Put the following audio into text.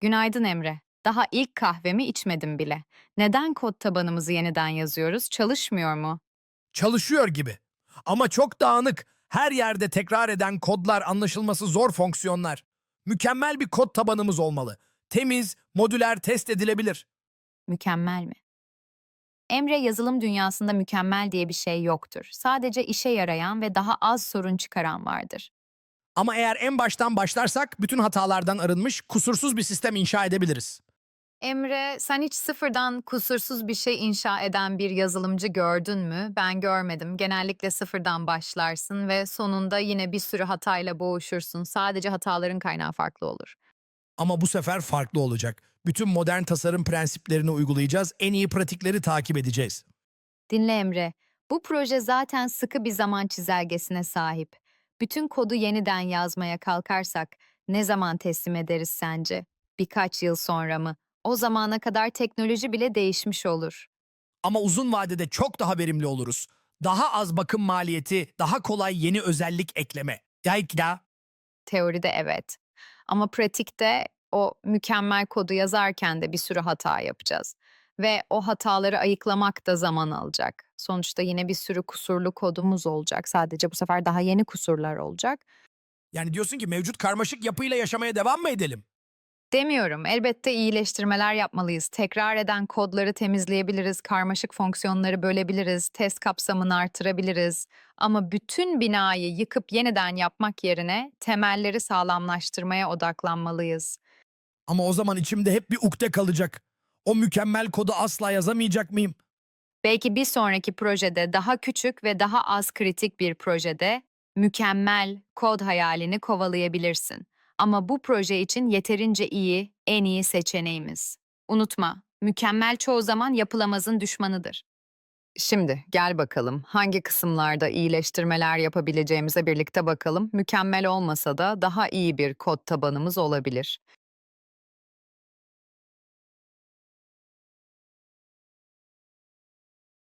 Günaydın Emre. Daha ilk kahvemi içmedim bile. Neden kod tabanımızı yeniden yazıyoruz? Çalışmıyor mu? Çalışıyor gibi. Ama çok dağınık. Her yerde tekrar eden kodlar, anlaşılması zor fonksiyonlar. Mükemmel bir kod tabanımız olmalı. Temiz, modüler, test edilebilir. Mükemmel mi? Emre yazılım dünyasında mükemmel diye bir şey yoktur. Sadece işe yarayan ve daha az sorun çıkaran vardır. Ama eğer en baştan başlarsak bütün hatalardan arınmış, kusursuz bir sistem inşa edebiliriz. Emre, sen hiç sıfırdan kusursuz bir şey inşa eden bir yazılımcı gördün mü? Ben görmedim. Genellikle sıfırdan başlarsın ve sonunda yine bir sürü hatayla boğuşursun. Sadece hataların kaynağı farklı olur. Ama bu sefer farklı olacak. Bütün modern tasarım prensiplerini uygulayacağız, en iyi pratikleri takip edeceğiz. Dinle Emre, bu proje zaten sıkı bir zaman çizelgesine sahip. Bütün kodu yeniden yazmaya kalkarsak ne zaman teslim ederiz sence? Birkaç yıl sonra mı? O zamana kadar teknoloji bile değişmiş olur. Ama uzun vadede çok daha verimli oluruz. Daha az bakım maliyeti, daha kolay yeni özellik ekleme. Yayıkla. Teoride evet. Ama pratikte o mükemmel kodu yazarken de bir sürü hata yapacağız. Ve o hataları ayıklamak da zaman alacak. Sonuçta yine bir sürü kusurlu kodumuz olacak. Sadece bu sefer daha yeni kusurlar olacak. Yani diyorsun ki mevcut karmaşık yapıyla yaşamaya devam mı edelim? Demiyorum. Elbette iyileştirmeler yapmalıyız. Tekrar eden kodları temizleyebiliriz, karmaşık fonksiyonları bölebiliriz, test kapsamını artırabiliriz. Ama bütün binayı yıkıp yeniden yapmak yerine temelleri sağlamlaştırmaya odaklanmalıyız. Ama o zaman içimde hep bir ukde kalacak. O mükemmel kodu asla yazamayacak mıyım? Belki bir sonraki projede daha küçük ve daha az kritik bir projede mükemmel kod hayalini kovalayabilirsin. Ama bu proje için yeterince iyi, en iyi seçeneğimiz. Unutma, mükemmel çoğu zaman yapılamazın düşmanıdır. Şimdi gel bakalım hangi kısımlarda iyileştirmeler yapabileceğimize birlikte bakalım. Mükemmel olmasa da daha iyi bir kod tabanımız olabilir.